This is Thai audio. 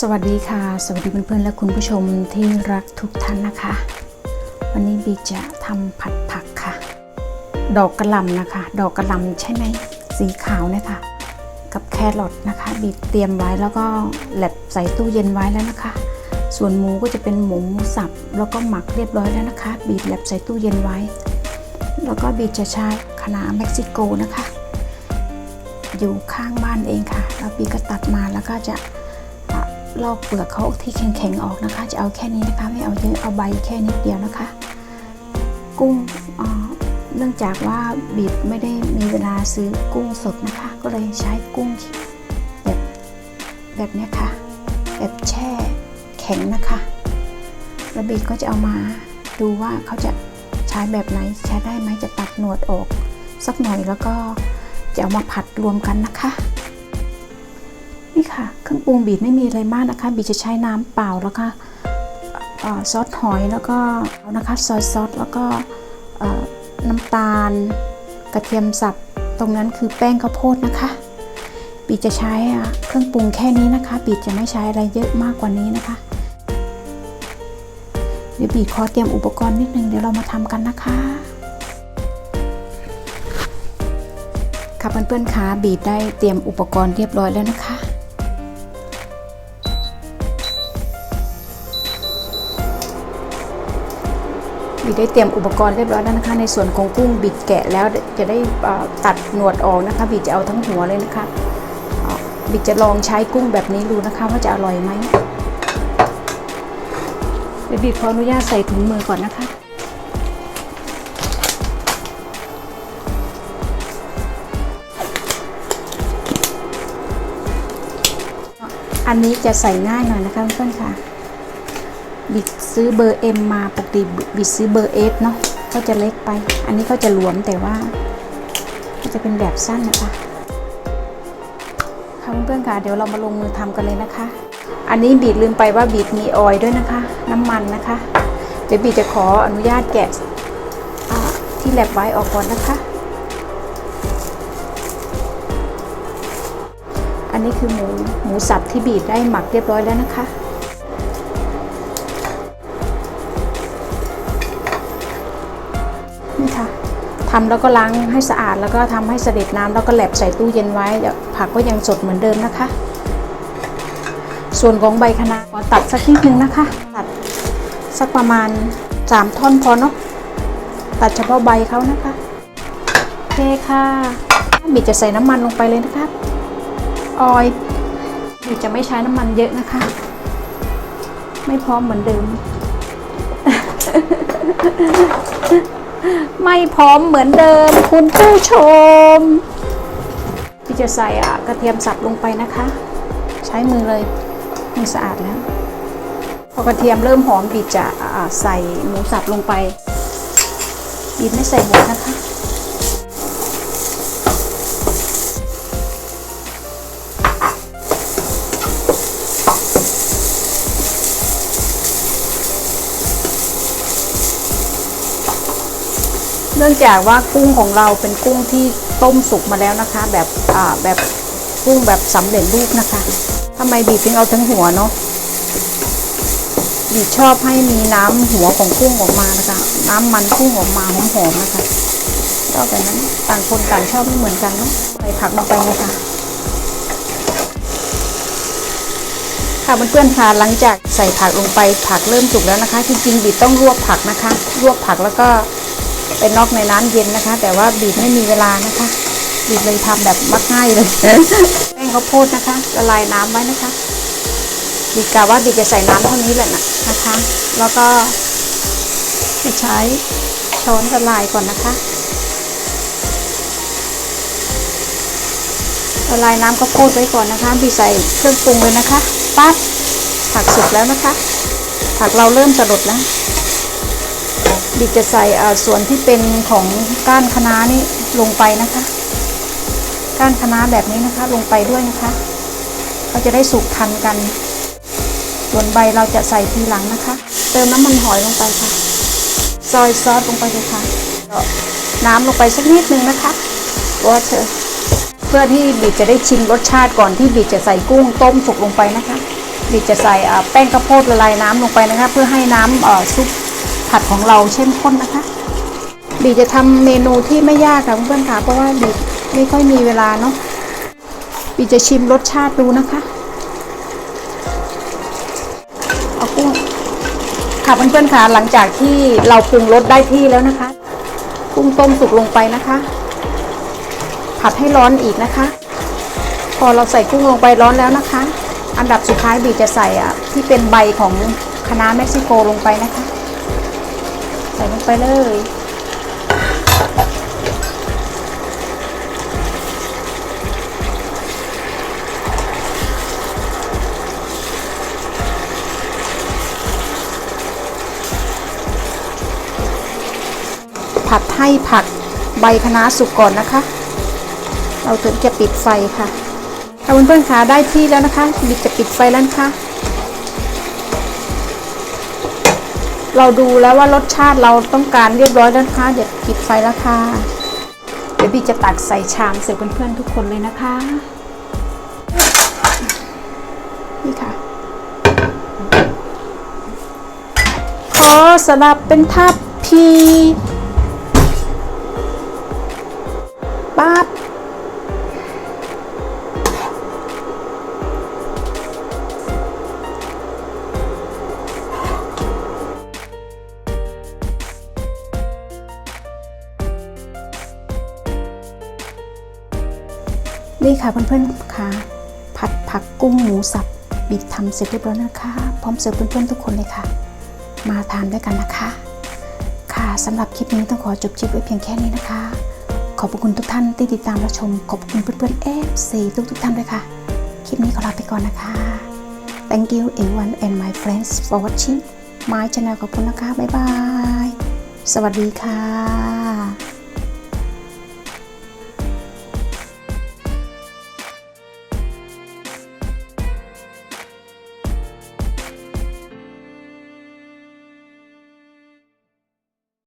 สวัสดีค่ะ สวัสดีเพื่อนๆและคุณผู้ชมที่รักทุกท่านนะคะ วันนี้บีจะทำผัดผักค่ะ ดอกกระหล่ำนะคะ ดอกกระหล่ำใช่ไหมสีขาวนะคะกับแครอทนะคะ บีเตรียมไว้แล้วก็แลบใส่ตู้เย็นไว้แล้วนะคะ ส่วนหมูก็จะเป็นหมูสับแล้วก็หมักเรียบร้อยแล้วนะคะ บีแลบใส่ตู้เย็นไว้ แล้วก็บีจะใช้คะน้าเม็กซิโกนะคะ อยู่ข้างบ้านเองค่ะ แล้วบีก็ตัดมาแล้วก็จะ ลอกเปลือกเขาที่แข็งๆออกนะคะ จะเอาแค่นี้นะคะ ไม่เอาเยอะเอาใบแค่นิดเดียวนะคะ กุ้งเนื่องจากว่าบีบไม่ได้มีเวลาซื้อกุ้งสดนะคะ ก็เลยใช้กุ้งแบบแบบนี้ค่ะ แบบแช่แข็งนะคะแล้วบีบก็จะเอามาดูว่าเขาจะใช้แบบไหนใช้ได้ไหมจะตัดหนวดออกสักหน่อยแล้วก็จะเอามาผัดรวมกันนะคะ นี่ค่ะ เครื่องปรุงบีดไม่มีอะไรมากนะคะ บีจะใช้น้ำเปล่าแล้วก็ซอสหอยแล้วก็นะคะซอยซอสแล้วก็น้ำตาล กระเทียมสับตรงนั้นคือแป้งข้าวโพดนะคะ บีจะใช้เครื่องปรุงแค่นี้นะคะ บีจะไม่ใช้อะไรเยอะมากกว่านี้นะคะ เดี๋ยวบีขอเตรียมอุปกรณ์นิดนึงเดี๋ยวเรามาทำกันนะคะค่ะเพื่อนๆคะบีได้เตรียมอุปกรณ์เรียบร้อยแล้วนะคะ บีได้เตรียมอุปกรณ์เรียบร้อยแล้วนะคะ ในส่วนของกุ้งบิดแกะแล้วจะได้ตัดหนวดออกนะคะบีจะเอาทั้งหัวเลยนะคะเอ่อบีจะลองใช้กุ้งแบบนี้ดูนะคะว่าจะอร่อยไหมเดี๋ยวบีขออนุญาตใส่ถุงมือก่อนนะคะอันนี้จะใส่ง่ายหน่อยนะคะเพื่อนๆค่ะ บิดซื้อเบอร์ M มาปกติบิดซื้อเบอร์ S เนาะก็จะเล็กไป อันนี้ก็จะหลวมแต่ว่า ก็จะเป็นแบบสั้นนะคะค่ะเพื่อนๆค่ะ เดี๋ยวเรามาลงมือทำกันเลยนะคะ อันนี้บีดลืมไปว่าบีดมีออยด้วยนะคะ น้ำมันนะคะ เดี๋ยวบีดจะขออนุญาตแกะที่แลบไว้ออกก่อนนะคะ อันนี้คือหมูหมูสับที่บีดได้หมักเรียบร้อยแล้วนะคะ ทำแล้วก็ล้างให้สะอาดแล้วก็ทำให้เสด็จน้ำแล้วก็แหลบใส่ตู้เย็นไว้ผักก็ยังสดเหมือนเดิมนะคะ ส่วนของใบคะน้าขอตัดสักนิดนึงนะคะ ตัดสักประมาณ 3 ท่อนพอเนาะตัดเฉพาะใบเขานะคะโอเคค่ะบิดจะใส่น้ำมันลงไปเลยนะคะออยล์บิดจะไม่ใช้น้ำมันเยอะนะคะ ไม่พร้อมเหมือนเดิม ไม่พร้อมเหมือนเดิมคุณผู้ชม ที่จะใส่กระเทียมสับลงไปนะคะ ใช้มือเลยมือสะอาดแล้วพอกระเทียมเริ่มหอมบีบจะใส่หมูสับลงไปบีบไม่ใส่หมดนะคะ เนื่องจากว่ากุ้งของเราเป็นกุ้งที่ต้มสุกมาแล้วนะคะ แบบอ่าแบบกุ้งแบบสำเร็จรูปนะคะทำไมบีบถึงเอาทั้งหัวเนาะบีบชอบให้มีน้ำหัวของกุ้งออกมานะคะ น้ำมันกุ้งออกมาหอมๆนะคะชอบแบบนั้นต่างคนต่างชอบไม่เหมือนกันเนาะใส่ผักลงไปเลยค่ะค่ะเพื่อนๆค่ะหลังจากใส่ผักลงไปผักเริ่มสุกแล้วนะคะ จริงๆบีต้องลวกผักนะคะลวกผักแล้วก็ เป็นนอกในน้ำเย็นนะคะ แต่ว่าบีบไม่มีเวลานะคะบีบเลยทำแบบมักง่ายเลยแป้งข้าวโพดนะคะละลายน้ำไว้นะคะบีบกะว่าบีบจะใส่น้ำเท่านี้แหละนะนะคะ แล้วก็จะใช้ช้อนละลายก่อนนะคะละลายน้ำข้าวโพดไว้ก่อนนะคะบีใส่เครื่องปรุงเลยนะคะปั๊บผักสุกแล้วนะคะ ผักเราเริ่มสลดแล้ว ดจะใส่ส่วนที่เป็นของก้านคะน้านี่ลงไปนะคะ ก้านคะน้าแบบนี้นะคะลงไปด้วยนะคะเขาจะได้สุกทันกัน ส่วนใบเราจะใส่ทีหลังนะคะ เติมน้ำมันหอยลงไปค่ะ ซอยซอสลงไปเลยค่ะน้ำลงไปสักนิดนึงนะคะวอเตอร์เพื่อที่บิดจะได้ชิมรสชาติก่อนที่บิดจะใส่กุ้งต้มสุกลงไปนะคะบีจะใส่แป้งข้าวโพดละลายน้ำลงไปนะคะ เพื่อให้น้ำซุป ผัดของเราเข้มข้นนะคะ บีจะทำเมนูที่ไม่ยากค่ะเพื่อนๆค่ะ เพราะว่าบีไม่ค่อยมีเวลาเนาะ บีจะชิมรสชาติดูนะคะ เอากุ้งค่ะเพื่อนๆค่ะ หลังจากที่เราปรุงรสได้ที่แล้วนะคะ กุ้งต้มสุกลงไปนะคะ ผัดให้ร้อนอีกนะคะ พอเราใส่กุ้งลงไปร้อนแล้วนะคะ อันดับสุดท้ายบีจะใส่อะที่เป็นใบของคะน้าเม็กซิโกลงไปนะคะ ใส่ลงไปเลย ผัดให้ผักใบคะน้าสุกก่อนนะคะ เราถึงจะปิดไฟค่ะถ้าเพื่อนๆคะได้ที่แล้วนะคะบิดจะปิดไฟแล้วนะคะ เราดูแล้วว่ารสชาติเราต้องการเรียบร้อยแล้วนะคะเดี๋ยวปิดไฟแล้วค่ะเดี๋ยวบิจะตักใส่ชามเสิร์ฟเพื่อนๆทุกคนเลยนะคะ นี่ค่ะ ขอสลับเป็นทัพพี นี่ค่ะเพื่อนๆค่ะผัดผักกุ้งหมูสับบิดทำเสร็จเรียบร้อยนะคะ พร้อมเสิร์ฟเพื่อนๆทุกคนเลยค่ะ มาทานด้วยกันนะคะ ค่ะสำหรับคลิปนี้ต้องขอจบคลิปไว้เพียงแค่นี้นะคะ ขอบคุณทุกท่านที่ติดตามรับชม ขอบคุณเพื่อนๆ FC ทุกทุกๆท่านด้วยค่ะ คลิปนี้ขอลาไปก่อนนะคะ Thank you everyone and my friends for watching my channel ขอบคุณนะคะ บ๊ายบาย สวัสดีค่ะ